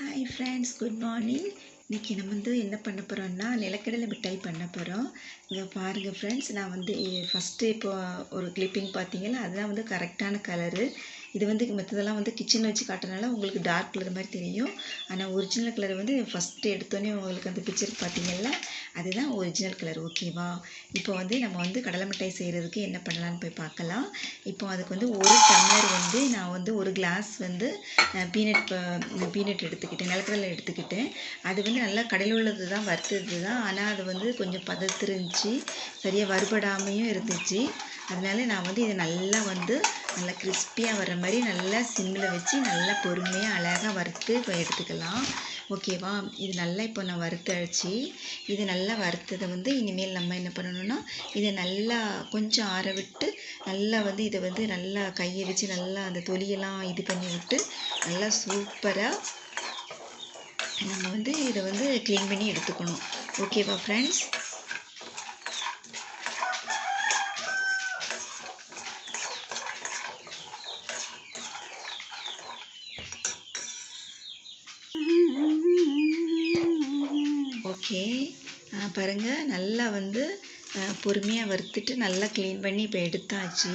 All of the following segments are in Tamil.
ஹாய் ஃப்ரெண்ட்ஸ் குட் மார்னிங் இன்றைக்கி நம்ம வந்து என்ன பண்ண போகிறோம்னா நிலக்கடலை மிட்டாய் பண்ண போகிறோம் இங்கே பாருங்கள் ஃப்ரெண்ட்ஸ் நான் வந்து ஃபஸ்ட்டு இப்போ ஒரு கிளிப்பிங் பார்த்தீங்கன்னா அதுதான் வந்து கரெக்டான கலரு இது வந்து மற்றதெல்லாம் வந்து கிச்சனில் வச்சு காட்டுறதுனால உங்களுக்கு டார்க் கலர் மாதிரி தெரியும். ஆனால் ஒரிஜினல் கலர் வந்து ஃபஸ்ட்டு எடுத்தோன்னே உங்களுக்கு அந்த பிக்சர் பார்த்தீங்கல்ல அதுதான் ஒரிஜினல் கலர் ஓகேவா இப்போ வந்து நம்ம வந்து கடலை மிட்டாய் செய்கிறதுக்கு என்ன பண்ணலான்னு போய் பார்க்கலாம். இப்போ அதுக்கு வந்து ஒரு டம்ளர் வந்து நான் வந்து ஒரு கிளாஸ் வந்து பீனட் பீனட் எடுத்துக்கிட்டேன் நிலக்கடலை எடுத்துக்கிட்டேன். அது வந்து நல்லா கடையில் உள்ளது தான் வறுத்தது தான் ஆனால் அது வந்து கொஞ்சம் பதத்திருந்துச்சு சரியாக வறுபடாமையும் இருந்துச்சு. அதனால நான் வந்து இதை நல்லா வந்து நல்லா கிறிஸ்பியாக வர்ற மாதிரி நல்லா சிம்மில் வச்சு நல்லா பொறுமையாக அழகாக வறுத்து இப்போ எடுத்துக்கலாம். ஓகேவா இது நல்லா இப்போ நான் வறுத்தழிச்சு இது நல்லா வறுத்ததை வந்து இனிமேல் நம்ம என்ன பண்ணணும்னா இதை நல்லா கொஞ்சம் ஆற விட்டு நல்லா வந்து இதை வந்து நல்லா கையை வச்சு நல்லா அந்த தொலியெல்லாம் இது பண்ணி விட்டு நல்லா சூப்பராக நம்ம வந்து இதை வந்து க்ளீன் பண்ணி எடுத்துக்கணும். ஓகேவா ஃப்ரெண்ட்ஸ் ஓகே. பாருங்கள் நல்லா வந்து பொறுமையாக வறுத்துட்டு நல்லா க்ளீன் பண்ணி இப்போ எடுத்தாச்சு.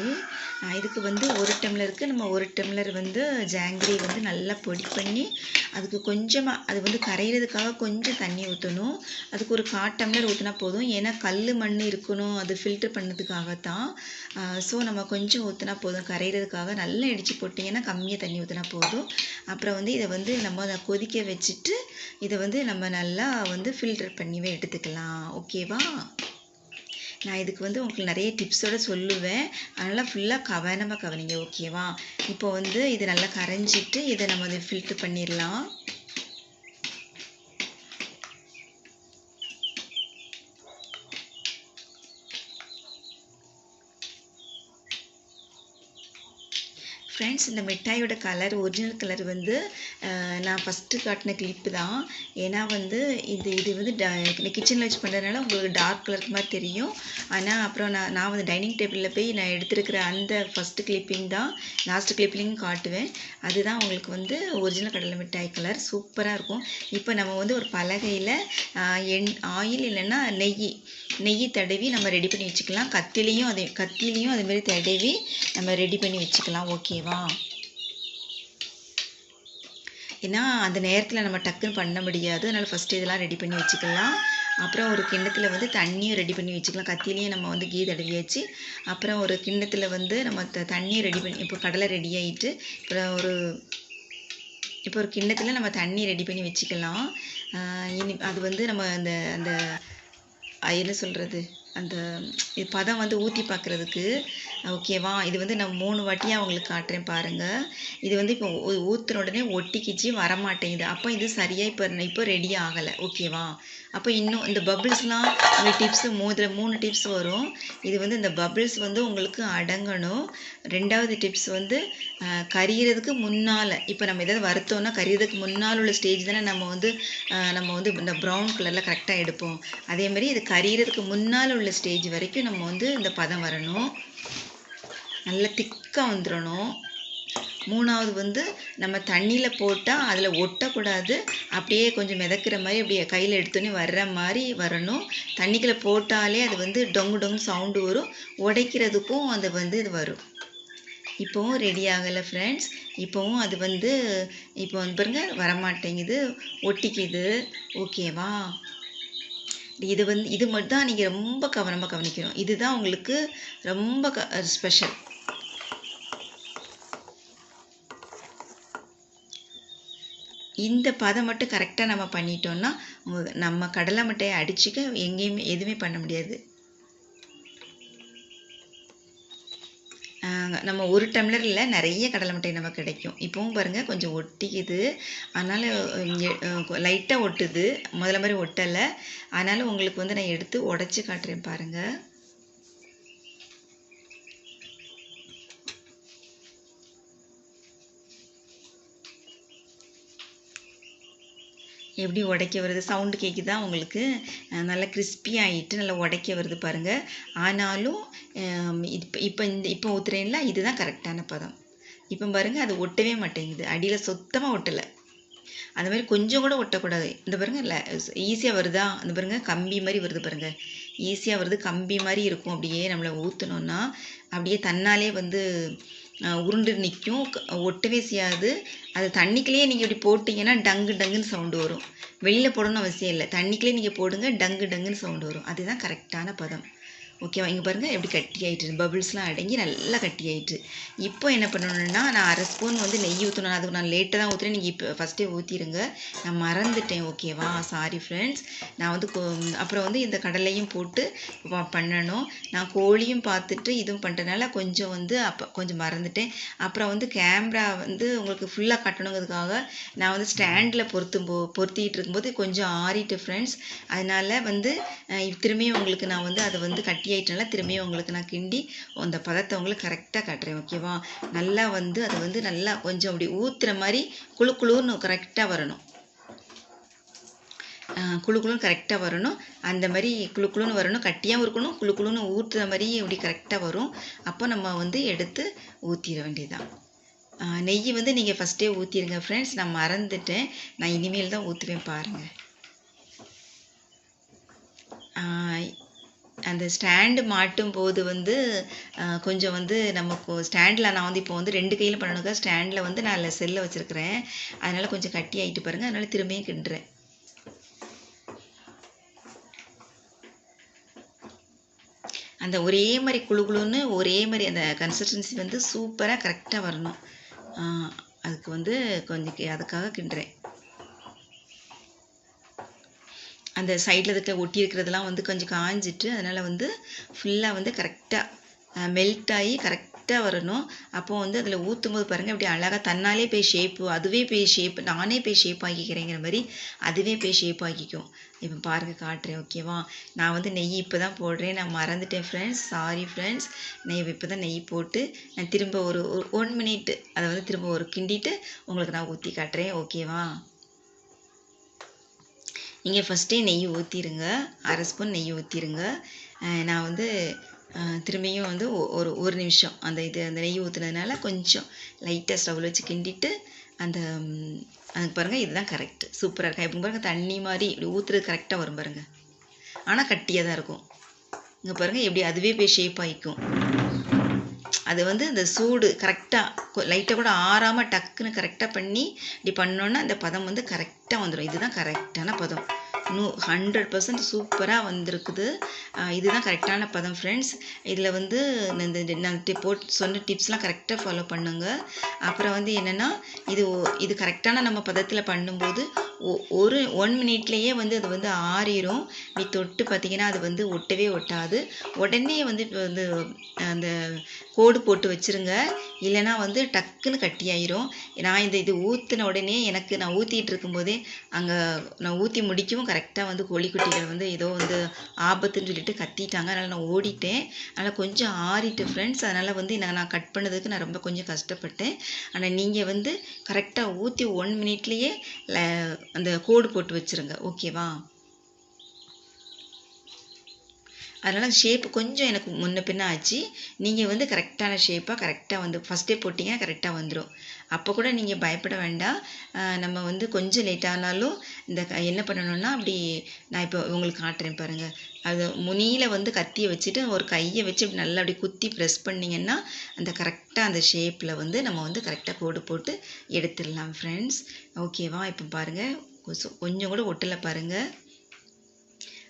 இதுக்கு வந்து ஒரு டம்ளருக்கு நம்ம ஒரு டம்ளர் வந்து ஜாங்கிரி வந்து நல்லா பொடி பண்ணி அதுக்கு கொஞ்சமாக அது வந்து கரையிறதுக்காக கொஞ்சம் தண்ணி ஊற்றணும் அதுக்கு ஒரு கால் டம்ளர் ஊற்றினா போதும். ஏன்னா கல் மண் இருக்கணும் அது ஃபில்டர் பண்ணதுக்காகத்தான். ஸோ நம்ம கொஞ்சம் ஊற்றினா போதும். கரையிறதுக்காக நல்லா இடித்து போட்டிங்கன்னா கம்மியாக தண்ணி ஊற்றினா போதும். அப்புறம் வந்து இதை வந்து நம்ம அதை கொதிக்க வச்சுட்டு இதை வந்து நம்ம நல்லா வந்து ஃபில்டர் பண்ணிவே எடுத்துக்கலாம். ஓகேவா நான் இதுக்கு வந்து உங்களுக்கு நிறைய டிப்ஸோடு சொல்லுவேன். அதனால் ஃபுல்லாக கவனமாக கவனிங்க ஓகேவா? இப்போ வந்து இது நல்லா கரைஞ்சிட்டு இதை நம்ம அதை ஃபில்ட்ரு பண்ணிடலாம். ஃப்ரெண்ட்ஸ் இந்த மிட்டாயோட கலர் ஒரிஜினல் கலர் வந்து நான் ஃபஸ்ட்டு காட்டின கிளிப்பு தான். ஏன்னா வந்து இது இது வந்து ட கிச்சனில் வச்சு பண்ணுறதுனால உங்களுக்கு டார்க் கலர் மாதிரி தெரியும். ஆனால் அப்புறம் நான் நான் வந்து டைனிங் டேபிளில் போய் நான் எடுத்துருக்கிற அந்த ஃபஸ்ட்டு கிளிப்பிங் தான் லாஸ்ட் கிளிப்பிங்கும் காட்டுவேன். அதுதான் உங்களுக்கு வந்து ஒரிஜினல் கடலை மிட்டாய் கலர் சூப்பராக இருக்கும். இப்போ நம்ம வந்து ஒரு பலகையில் எண் ஆயில் இல்லைன்னா நெய் நெய் தடவி நம்ம ரெடி பண்ணி வச்சுக்கலாம். கத்திலையும் அதே கத்திலையும் அதேமாரி தடவி நம்ம ரெடி பண்ணி வச்சுக்கலாம். ஓகேவா ஏன்னா அந்த நேரத்தில் நம்ம டக்குன்னு பண்ண முடியாது. அதனால் ஃபஸ்ட்டு இதெல்லாம் ரெடி பண்ணி வச்சுக்கலாம். அப்புறம் ஒரு கிண்ணத்தில் வந்து தண்ணியும் ரெடி பண்ணி வச்சுக்கலாம். கத்திலையும் நம்ம வந்து கீ தடவியாச்சு. அப்புறம் ஒரு கிண்ணத்தில் வந்து நம்ம த தண்ணியும் ரெடி பண்ணி இப்போ கடலை ரெடி ஆகிட்டு இப்போ ஒரு இப்போ ஒரு கிண்ணத்தில் நம்ம தண்ணி ரெடி பண்ணி வச்சுக்கலாம். இனி அது வந்து நம்ம அந்த அந்த என்ன சொல்கிறது அந்த இது பதம் வந்து ஊற்றி பார்க்குறதுக்கு ஓகேவா இது வந்து நான் மூணு வாட்டியாக அவங்களுக்கு காட்டுறேன் பாருங்கள் இது வந்து இப்போ ஊற்றுன உடனே ஒட்டிக்கிச்சு வரமாட்டேங்குது. அப்போ இது சரியாக இப்போ இப்போ ரெடி ஆகலை. ஓகேவா அப்போ இன்னும் இந்த பபிள்ஸ்லாம் இந்த டிப்ஸு மூதில் மூணு டிப்ஸ் வரும். இது வந்து இந்த பபிள்ஸ் வந்து உங்களுக்கு அடங்கணும். ரெண்டாவது டிப்ஸ் வந்து கரியறதுக்கு முன்னால் இப்போ நம்ம எதாவது வறுத்தோம்னா கரியிறதுக்கு முன்னால் உள்ள ஸ்டேஜ் தானே நம்ம வந்து நம்ம வந்து இந்த ப்ரௌன் கலரில் கரெக்டாக எடுப்போம். அதேமாதிரி இது கரியறதுக்கு முன்னால் உள்ள ஸ்டேஜ் வரைக்கும் நம்ம வந்து இந்த பதம் வரணும். நல்லா திக்காக வந்துடணும் மூணாவது வந்து நம்ம தண்ணியில் போட்டால் அதில் ஒட்டக்கூடாது. அப்படியே கொஞ்சம் மிதக்கிற மாதிரி அப்படியே கையில் எடுத்தோன்னே வர்ற மாதிரி வரணும். தண்ணிக்குள்ளே போட்டாலே அது வந்து டொங்கு டொங்கு சவுண்டு வரும். உடைக்கிறதுக்கும் அது வந்து இது வரும். இப்போவும் ரெடி ஆகலை ஃப்ரெண்ட்ஸ் இப்போவும் அது வந்து இப்போ வந்து பாருங்க வரமாட்டேங்குது. ஒட்டிக்குது. ஓகேவா இது வந்து இது மட்டும் தான் நீங்கள் ரொம்ப கவனமாக கவனிக்கணும். இதுதான் உங்களுக்கு ரொம்ப க ஸ்பெஷல் இந்த பதம் மட்டும் கரெக்டாக நம்ம பண்ணிட்டோம்னா நம்ம கடலை மட்டையை அடிச்சுக்க எங்கேயுமே எதுவுமே பண்ண முடியாது. நம்ம ஒரு டம்ளரில் நிறைய கடலை மிட்டாய் நமக்கு கிடைக்கும். இப்போவும் பாருங்கள் கொஞ்சம் ஒட்டிக்குது. அதனால் லைட்டாக ஒட்டுது. முதல்ல மாதிரி ஒட்டலை. அதனால் உங்களுக்கு வந்து நான் எடுத்து உடச்சி காட்டுறேன் பாருங்கள் எப்படி உடைக்க வருது? சவுண்டு கேட்குதா உங்களுக்கு? நல்லா கிறிஸ்பி ஆகிட்டு நல்லா உடைக்க வருது பாருங்கள் ஆனாலும் இப்போ இப்போ இந்த இப்போ ஊத்துறேன்ல இதுதான் கரெக்டான பதம். இப்போ பாருங்கள் அது ஒட்டவே மாட்டேங்குது. அடியில் சுத்தமாக ஒட்டலை. அந்த மாதிரி கொஞ்சம் கூட ஒட்டக்கூடாது. இந்த பாருங்க இல்லை ஈஸியாக வருதா? இந்த பாருங்க கம்பி மாதிரி வருது பாருங்கள் ஈஸியாக வருது கம்பி மாதிரி இருக்கும். அப்படியே நம்மளை ஊற்றணுன்னா அப்படியே தன்னாலே வந்து உருண்டு நிற்கும் ஒட்டவே செய்யாது. அது தண்ணிக்குள்ளேயே நீங்கள் இப்படி போட்டிங்கன்னா டங்கு டங்குன்னு சவுண்டு வரும். வெளியில் போடணும்னு அவசியம் இல்லை. தண்ணிக்குள்ளேயே நீங்கள் போடுங்க டங்கு டங்குன்னு சவுண்டு வரும். அதுதான் கரெக்டான பதம். ஓகேவா இங்கே பாருங்கள் எப்படி கட்டி ஆயிட்டு பபிள்ஸ்லாம் அடங்கி நல்லா கட்டி ஆகிட்டு இப்போ என்ன பண்ணணும்னா நான் அரை ஸ்பூன் வந்து நெய் ஊற்றணும் அதுக்கு நான் லேட்டாக தான் ஊற்றுறேன் நீங்கள் இப்போ ஃபஸ்ட்டே ஊற்றிடுங்க நான் மறந்துட்டேன். ஓகேவா சாரி ஃப்ரெண்ட்ஸ் நான் வந்து அப்புறம் வந்து இந்த கடலையும் போட்டு பண்ணணும். நான் கோழியும் பார்த்துட்டு இதுவும் பண்ணுறதுனால கொஞ்சம் வந்து அப்போ கொஞ்சம் மறந்துட்டேன். அப்புறம் வந்து கேமரா வந்து உங்களுக்கு ஃபுல்லாக கட்டணுங்கிறதுக்காக நான் வந்து ஸ்டாண்டில் பொருத்தும் போ பொருத்திட்டு இருக்கும்போது கொஞ்சம் ஆறிட்டு ஃப்ரெண்ட்ஸ் அதனால் வந்து திரும்பியும் உங்களுக்கு நான் வந்து அதை வந்து கட் கட்டி ஆயிட்டனால திரும்பியும் உங்களுக்கு நான் கிண்டி அந்த பதத்தை உங்களுக்கு கரெக்டாக காட்டுறேன் ஓகேவா நல்லா வந்து அது வந்து நல்லா கொஞ்சம் அப்படி ஊற்றுற மாதிரி குளு குளுன்னு கரெக்டாக வரணும். குழு குளு குளுன்னு கரெக்டாக வரணும். அந்த மாதிரி குழு குழுன்னு வரணும். கட்டியாகவும் இருக்கணும். குளு குளுன்னு ஊற்றுற மாதிரி இப்படி கரெக்டாக வரும். அப்போ நம்ம வந்து எடுத்து ஊற்றிட வேண்டியதுதான். நெய் வந்து நீங்கள் ஃபஸ்ட்டே ஊற்றிடுங்க ஃப்ரெண்ட்ஸ் நான் மறந்துட்டேன். நான் இனிமேல் தான் ஊற்றுவேன் பாருங்கள் அந்த ஸ்டாண்டு மாட்டும் போது வந்து கொஞ்சம் வந்து நமக்கு ஸ்டாண்டில் நான் வந்து இப்போ வந்து ரெண்டு கையில் பண்ணணுக்கா ஸ்டாண்டில் வந்து நான் அதில் செல்லை வச்சுருக்கிறேன். அதனால் கொஞ்சம் கட்டி ஆகிட்டு பாருங்கள் அதனால் திரும்பியும் கிண்டுறேன். அந்த ஒரே மாதிரி குளு குளுன்னு ஒரே மாதிரி அந்த கன்சிஸ்டன்சி வந்து சூப்பராக கரெக்டாக வரணும். அதுக்கு வந்து கொஞ்சம் கி- அதுக்காக கிண்டுறேன். அந்த சைடில் இருக்க ஒட்டி இருக்கிறதெல்லாம் வந்து கொஞ்சம் காஞ்சிட்டு அதனால் வந்து ஃபுல்லாக வந்து கரெக்டாக மெல்ட் ஆகி கரெக்டாக வரணும். அப்போது வந்து அதில் ஊற்றும் போது பாருங்கள் இப்படி அழகாக தன்னாலே போய் ஷேப்பு அதுவே போய் ஷேப் நானே போய் ஷேப் ஆக்கிக்கிறேங்கிற மாதிரி அதுவே போய் ஷேப் ஆக்கிக்கும். இப்போ பாருங்கள் காட்டுறேன் ஓகேவா நான் வந்து நெய் இப்போ தான் போடுறேன் நான் மறந்துட்டேன் ஃப்ரெண்ட்ஸ் சாரி ஃப்ரெண்ட்ஸ் நெய் இப்போ தான் நெய் போட்டு நான் திரும்ப ஒரு ஒன் மினிட் அதை வந்து திரும்ப ஒரு கிண்டிட்டு உங்களுக்கு நான் ஊற்றி காட்டுறேன் ஓகேவா நீங்கள் ஃபஸ்ட்டே நெய் ஊற்றிடுங்க அரை ஸ்பூன் நெய் ஊற்றிருங்க நான் வந்து திரும்பியும் வந்து ஒரு ஒரு நிமிஷம் அந்த இது அந்த நெய் ஊற்றுனதுனால கொஞ்சம் லைட்டாக ஸ்டவ்வில் வச்சு கிண்டிட்டு அந்த அதுக்கு பாருங்கள் இதுதான் கரெக்ட் சூப்பராக இருக்கும் இப்போ பாருங்கள் தண்ணி மாதிரி இப்படி ஊற்றுறது கரெக்டாக வரும் பாருங்கள் ஆனால் கட்டியாக தான் இருக்கும். இங்கே பாருங்கள் எப்படி அதுவே போய் ஷேப் ஆகிக்கும் அது வந்து இந்த சூடு கரெக்டாக லைட்டாக கூட ஆறாமல் டக்குன்னு கரெக்டாக பண்ணி இப்படி பண்ணோன்னா அந்த பதம் வந்து கரெக்டாக வந்துடும் இதுதான் கரெக்டான பதம். நூ ஹண்ட்ரட் பர்சன்ட் சூப்பராக வந்திருக்குது. இதுதான் கரெக்டான பதம் ஃப்ரெண்ட்ஸ் இதில் வந்து இந்த நான் போட் சொன்ன டிப்ஸ்லாம் கரெக்டாக ஃபாலோ பண்ணுங்கள் அப்புறம் வந்து என்னென்னா இது இது கரெக்டான நம்ம பதத்தில் பண்ணும்போது ஒரு ஒன் மினிட்லேயே வந்து அது வந்து ஆறிடும் நீ தொட்டு பார்த்தீங்கன்னா அது வந்து ஒட்டவே ஒட்டாது. உடனே வந்து இப்போ வந்து அந்த கோடு போட்டு வச்சிருங்க. இல்லைன்னா வந்து டக்குன்னு கட்டியாயிரும் நான் இந்த இது ஊற்றின உடனே எனக்கு நான் ஊற்றிட்டு இருக்கும்போதே அங்கே நான் ஊற்றி முடிக்கவும் கரெக்டாக வந்து கோழிக்குட்டிகள் வந்து ஏதோ வந்து ஆபத்துன்னு சொல்லிட்டு கத்திட்டாங்க. அதனால் நான் ஓடிட்டேன். அதனால் கொஞ்சம் ஆறிட்டு ஃப்ரெண்ட்ஸ் அதனால் வந்து நான் நான் கட் பண்ணதுக்கு நான் ரொம்ப கொஞ்சம் கஷ்டப்பட்டேன். ஆனால் நீங்கள் வந்து கரெக்டாக ஊற்றி ஒன் மினிட்லேயே அந்த கோடு போட்டு வச்சிருங்க. ஓகேவா அதனால் ஷேப் கொஞ்சம் எனக்கு முன்ன பின்ன ஆச்சு. நீங்கள் வந்து கரெக்டான ஷேப்பாக கரெக்டாக வந்து ஃபஸ்ட்டே போட்டிங்கன்னா கரெக்டாக வந்துடும் அப்போ கூட நீங்கள் பயப்பட வேண்டாம். நம்ம வந்து கொஞ்சம் லேட்டானாலும் இந்த க- என்ன பண்ணணும்னா அப்படி நான் இப்போ உங்களுக்கு காட்டுறேன் பாருங்கள் அது முனியில் வந்து கத்தியை வச்சுட்டு ஒரு கையை வச்சு இப்படி நல்லா அப்படி குத்தி ப்ரெஸ் பண்ணிங்கன்னா அந்த கரெக்டாக அந்த ஷேப்பில் வந்து நம்ம வந்து கரெக்டாக கோடு போட்டு எடுத்துடலாம் ஃப்ரெண்ட்ஸ் ஓகேவா இப்போ பாருங்கள் கொஞ்சம் கூட ஒட்டலை பாருங்கள்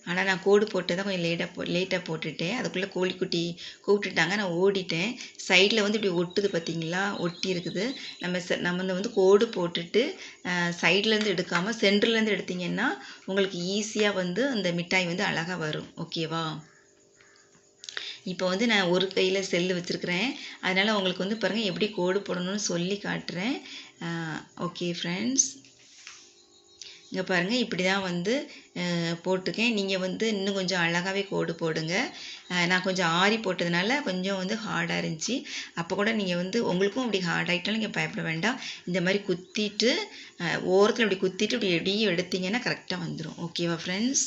ஆனால் நான் கோடு போட்டு தான் கொஞ்சம் லேட்டாக போ லேட்டாக போட்டுட்டேன். அதுக்குள்ளே கோழிக்குட்டி கூப்பிட்டுட்டாங்க. நான் ஓடிட்டேன். சைடில் வந்து இப்படி ஒட்டுது பார்த்தீங்களா? ஒட்டி இருக்குது. நம்ம ச நம்ம இந்த வந்து கோடு போட்டுட்டு சைட்லேருந்து எடுக்காமல் சென்டர்லேருந்து எடுத்தீங்கன்னா உங்களுக்கு ஈஸியாக வந்து அந்த மிட்டாய் வந்து அழகாக வரும். ஓகேவா இப்போ வந்து நான் ஒரு கையில் செல்லு வச்சுருக்கிறேன். அதனால் உங்களுக்கு வந்து பாருங்கள் எப்படி கோடு போடணும்னு சொல்லி காட்டுறேன். ஓகே ஃப்ரெண்ட்ஸ் இங்கே பாருங்கள் இப்படி தான் வந்து போட்டுக்கேன் போட்டிருக்கேன். நீங்கள் வந்து இன்னும் கொஞ்சம் அழகாகவே கோடு போடுங்க. நான் கொஞ்சம் ஆரி போட்டதுனால கொஞ்சம் வந்து ஹார்டாக இருந்துச்சு. அப்போ கூட நீங்கள் வந்து உங்களுக்கும் அப்படி ஹார்ட் ஆகிட்டாலும் நீங்கள் பயப்பட வேண்டாம். இந்த மாதிரி குத்திட்டு ஓரத்தில் இப்படி குத்திட்டு இப்படி எப்படியும் எடுத்தீங்கன்னா கரெக்டாக வந்துடும் ஓகேவா ஃப்ரெண்ட்ஸ்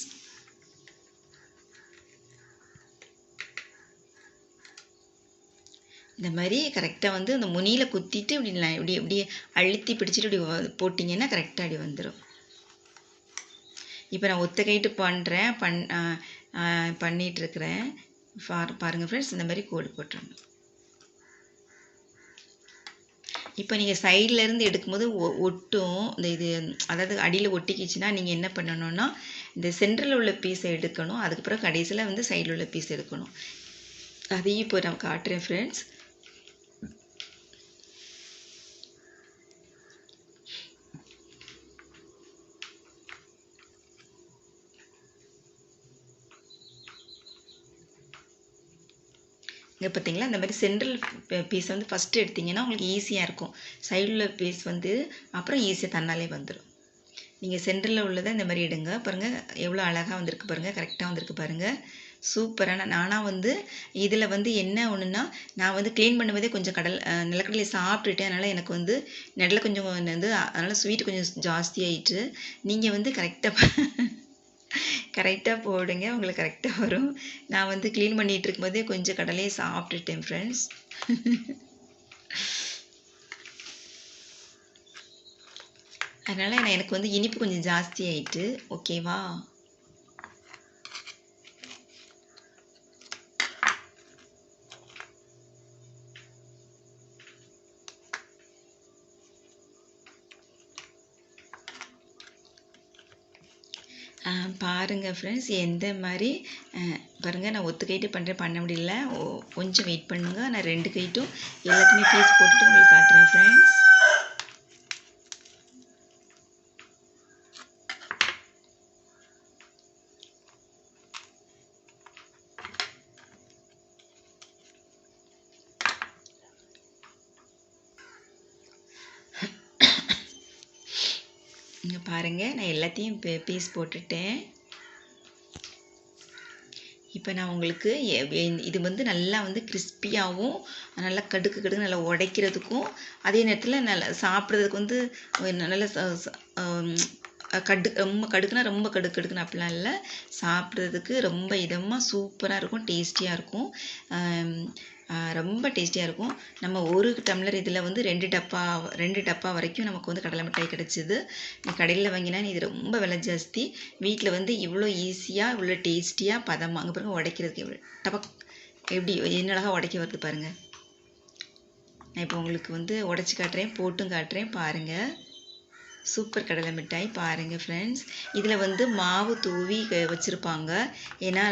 இந்த மாதிரி கரெக்டாக வந்து இந்த முனியில் குத்திட்டு இப்படி இப்படி இப்படி அழுத்தி பிடிச்சிட்டு இப்படி போட்டிங்கன்னா கரெக்டாக அப்படி வந்துடும் இப்போ நான் ஒத்துக்கிட்டு பண்ணுறேன் பண் பண்ணிகிட்டு இருக்கிறேன் பார் பாருங்கள் ஃப்ரெண்ட்ஸ் இந்த மாதிரி கோடு போட்டுருங்க. இப்போ நீங்கள் சைடில் இருந்து எடுக்கும்போது ஒ- ஒட்டும் இந்த இது அதாவது அடியில் ஒட்டிக்கிச்சுன்னா நீங்கள் என்ன பண்ணணும்னா இந்த சென்டரில் உள்ள பீஸை எடுக்கணும். அதுக்கப்புறம் கடைசியில் வந்து சைடில் உள்ள பீஸ் எடுக்கணும். அதையும் இப்போ நான் காட்டுறேன் ஃப்ரெண்ட்ஸ் இங்கே பார்த்தீங்களா இந்த மாதிரி சென்ட்ரல் பீஸ் வந்து ஃபஸ்ட்டு எடுத்திங்கன்னா உங்களுக்கு ஈஸியாக இருக்கும். சைடில் பீஸ் வந்து அப்புறம் ஈஸியாக தன்னாலே வந்துடும் நீங்கள் சென்டரில் உள்ளதை இந்த மாதிரி எடுங்க. பாருங்கள் எவ்வளோ அழகாக வந்திருக்கு பாருங்கள் கரெக்டாக வந்திருக்கு பாருங்கள் சூப்பரான நானாக வந்து இதில் வந்து என்ன ஒன்றுன்னா நான் வந்து க்ளீன் பண்ணும்போதே கொஞ்சம் கடல் நிலக்கடலையை நிலக்கடலை சாப்பிட்டுட்டேன் அதனால் எனக்கு வந்து நெடலை கொஞ்சம் வந்து அதனால் ஸ்வீட் கொஞ்சம் ஜாஸ்தியாகிட்டு நீங்கள் வந்து கரெக்டாக கரெக்டாக போடுங்க உங்களுக்கு கரெக்டாக வரும். நான் வந்து க்ளீன் பண்ணிகிட்டு இருக்கும்போதே கொஞ்சம் கடலையை சாப்பிட்டுட்டேன் ஃப்ரெண்ட்ஸ் அதனால் நான் எனக்கு வந்து இனிப்பு கொஞ்சம் ஜாஸ்தி ஆயிட்டு ஓகேவா பாருங்கள் ஃப்ரெண்ட்ஸ் எந்த மாதிரி பாருங்கள் நான் ஒத்து கைட்டு பண்ணுறேன் பண்ண முடியல. ஓ கொஞ்சம் வெயிட் பண்ணுங்கள் நான் ரெண்டு கைட்டும் எல்லாத்துக்குமே பீஸ் போட்டுட்டு உங்களுக்கு காட்டுறேன் ஃப்ரெண்ட்ஸ் இங்கே பாருங்கள் நான் எல்லாத்தையும் பீஸ் போட்டுட்டேன். இப்போ நான் உங்களுக்கு எ- இது வந்து நல்லா வந்து கிறிஸ்பியாகவும் நல்லா கடுக்கு கடுக்கு நல்லா உடைக்கிறதுக்கும் அதே நேரத்தில் நல்லா சாப்பிட்றதுக்கு வந்து நல்லா கடு ரொம்ப கடுக்குனா ரொம்ப கடுக்கு கடுக்குன்னு அப்படிலாம் இல்லை. சாப்பிட்றதுக்கு ரொம்ப இதமாக சூப்பராக இருக்கும் டேஸ்டியாக இருக்கும். ரொம்ப டேஸ்டியாக இருக்கும். நம்ம ஒரு டம்ளர் இதில் வந்து ரெண்டு டப்பா ரெண்டு டப்பா வரைக்கும் நமக்கு வந்து கடலை மிட்டாய் கிடச்சிது. நீ கடையில் வாங்கினா இது ரொம்ப விலை ஜாஸ்தி. வீட்டில் வந்து இவ்வளோ ஈஸியாக இவ்வளோ டேஸ்டியாக பதமாக அங்கே பாருங்கள் உடைக்கிறதுக்கு எவ்வளோ டபக் எப்படி என்ன உடைக்க வருது பாருங்கள் நான் இப்போ உங்களுக்கு வந்து உடச்சி காட்டுறேன் போட்டும் காட்டுறேன் பாருங்கள் சூப்பர் கடலை மிட்டாய் பாருங்கள் ஃப்ரெண்ட்ஸ் இதில் வந்து மாவு தூவி க- வச்சுருப்பாங்க. ஏன்னா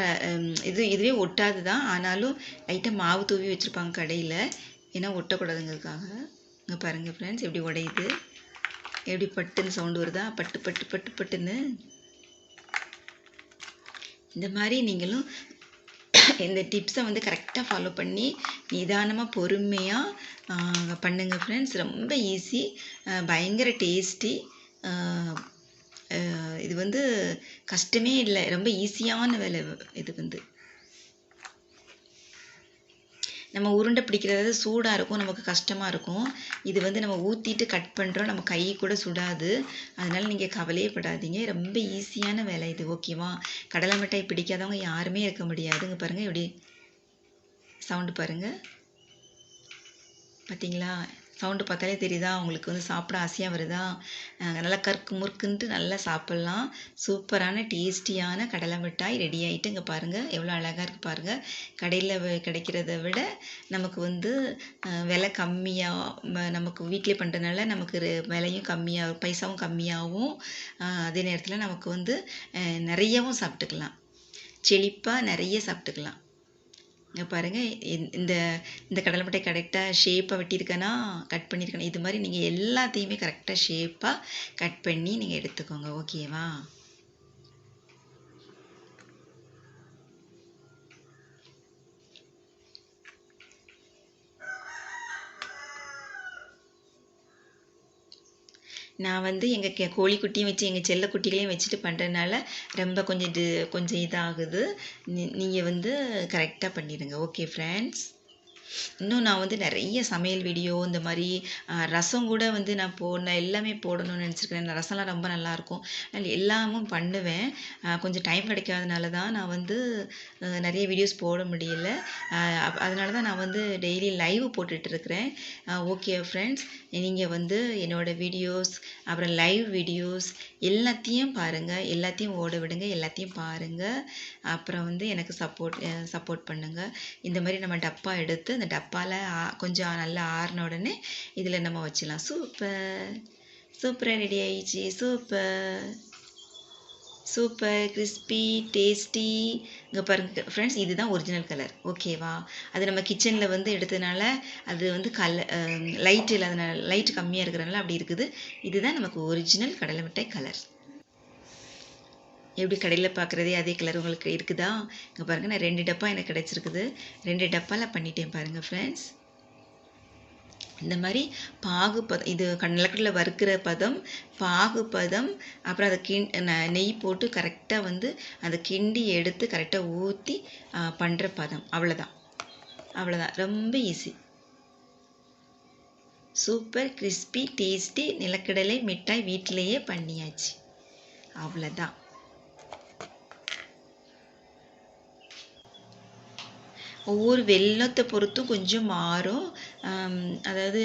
இது இதுவே ஒட்டாது தான் ஆனாலும் லைட்டாக மாவு தூவி வச்சுருப்பாங்க கடையில். ஏன்னா ஒட்டக்கூடாதுங்கிறதுக்காக. இங்கே பாருங்கள் ஃப்ரெண்ட்ஸ் எப்படி உடையுது. எப்படி பட்டுன்னு சவுண்டு வருதா? பட்டு பட்டு பட்டு பட்டுன்னு. இந்த மாதிரி நீங்களும் இந்த டிப்ஸை வந்து கரெக்டாக ஃபாலோ பண்ணி நிதானமாக பொறுமையாக பண்ணுங்கள் ஃப்ரெண்ட்ஸ் ரொம்ப ஈஸி பயங்கர டேஸ்டி இது வந்து கஷ்டமே இல்லை. ரொம்ப ஈஸியான வேலை இது வந்து. நம்ம உருண்டை பிடிக்கிறது சூடாக இருக்கும் நமக்கு கஷ்டமாக இருக்கும். இது வந்து நம்ம ஊற்றிட்டு கட் பண்ணுறோம் நம்ம கை கூட சுடாது. அதனால் நீங்கள் கவலையே படாதீங்க. ரொம்ப ஈஸியான வேலை இது ஓகேவா? கடலை மிட்டாய் பிடிக்காதவங்க யாருமே இருக்க முடியாதுங்க பாருங்கள் எப்படி? சவுண்டு பாருங்கள் பார்த்தீங்களா சவுண்டு பார்த்தாலே தெரியுதா? அவங்களுக்கு வந்து சாப்பிட ஆசையாக வருதா? நல்லா கற்கு முறுக்குன்ட்டு நல்லா சாப்பிட்லாம். சூப்பரான டேஸ்டியான கடலை மிட்டாய் ரெடி ஆகிட்டு இங்கே பாருங்கள் எவ்வளோ அழகாக இருக்குது பாருங்கள் கடையில் கிடைக்கிறத விட நமக்கு வந்து விலை கம்மியாக நமக்கு வீட்டிலே பண்ணுறதுனால நமக்கு ரெ- விலையும் கம்மியாக பைசாவும் கம்மியாகவும் அதே நேரத்தில் நமக்கு வந்து நிறையவும் சாப்பிட்டுக்கலாம். செழிப்பாக நிறைய சாப்பிட்டுக்கலாம். இங்கே பாருங்கள் இந்த இந்த கடலை மிட்டாய் கரெக்டாக ஷேப்பாக வெட்டியிருக்கேனா கட் பண்ணியிருக்கேனா. இது மாதிரி நீங்கள் எல்லாத்தையுமே கரெக்டாக ஷேப்பாக கட் பண்ணி நீங்கள் எடுத்துக்கோங்க. ஓகேவா நான் வந்து எங்கள் கே கோழிக்குட்டியும் வச்சு எங்கள் செல்ல குட்டிகளையும் வச்சுட்டு பண்ணுறதுனால ரொம்ப கொஞ்சம் இது கொஞ்சம் இதாகுது. நீங்கள் வந்து கரெக்டாக பண்ணிடுங்க. ஓகே ஃப்ரெண்ட்ஸ் இன்னும் நான் வந்து நிறைய சமையல் வீடியோ இந்த மாதிரி ரசம் கூட வந்து நான் போடணும் எல்லாமே போடணும்னு நினச்சிருக்கேன். ரசம்லாம் ரொம்ப நல்லாயிருக்கும். அதனால் எல்லாமும் பண்ணுவேன். கொஞ்சம் டைம் கிடைக்காதனால தான் நான் வந்து நிறைய வீடியோஸ் போட முடியல. அதனால தான் நான் வந்து டெய்லி லைவ் போட்டுட்ருக்கிறேன் ஓகே ஃப்ரெண்ட்ஸ் நீங்கள் வந்து என்னோடய வீடியோஸ் அப்புறம் லைவ் வீடியோஸ் எல்லாத்தையும் பாருங்கள் எல்லாத்தையும் ஓட விடுங்க. எல்லாத்தையும் பாருங்கள் அப்புறம் வந்து எனக்கு சப்போர்ட் சப்போர்ட் பண்ணுங்கள் இந்த மாதிரி நம்ம டப்பா எடுத்து அந்த டப்பாவில் கொஞ்சம் நல்லா ஆறின உடனே இதில் நம்ம வச்சிடலாம். சூப்பர். சூப்பராக ரெடி ஆயிடுச்சு. சூப்பர். சூப்பர் கிறிஸ்பி டேஸ்டி இங்கே பாருங்க ஃப்ரெண்ட்ஸ் இதுதான் ஒரிஜினல் கலர் ஓகேவா அது நம்ம கிச்சனில் வந்து எடுத்ததுனால அது வந்து கல லைட் um, இல்லாதனால லைட் கம்மியாக இருக்கிறனால அப்படி இருக்குது. இதுதான் நமக்கு ஒரிஜினல் கடலை மிட்டாய் கலர் எப்படி கடையில் பார்க்குறதே அதே கலர் உங்களுக்கு இருக்குதா? இங்கே பாருங்கள் நான் ரெண்டு டப்பா எனக்கு கிடச்சிருக்குது. ரெண்டு டப்பாவில் பண்ணிட்டேன் பாருங்கள் ஃப்ரெண்ட்ஸ் இந்த மாதிரி பாகு பதம் இது நிலக்கடலில் வறுக்கிற பதம் பாகு பதம் அப்புறம் அதை கிண் ந- நெய் போட்டு கரெக்டாக வந்து அதை கிண்டி எடுத்து கரெக்டாக ஊற்றி பண்ணுற பதம். அவ்வளோதான் அவ்வளோதான் ரொம்ப ஈஸி சூப்பர் கிறிஸ்பி டேஸ்டி நிலக்கடலை மிட்டாய் வீட்டிலேயே பண்ணியாச்சு. அவ்வளோதான் ஒவ்வொரு வெல்லத்தை பொறுத்தும் கொஞ்சம் மாறும். அதாவது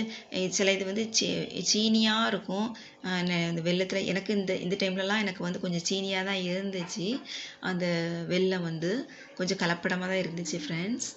சில இது வந்து சீ சீனியாக இருக்கும். அந்த ந- வெல்லத்தில் எனக்கு இந்த இந்த டைம்லலாம் எனக்கு வந்து கொஞ்சம் சீனியாக தான் இருந்துச்சு. அந்த வெல்லம் வந்து கொஞ்சம் கலப்படமாக தான் இருந்துச்சு ஃப்ரெண்ட்ஸ்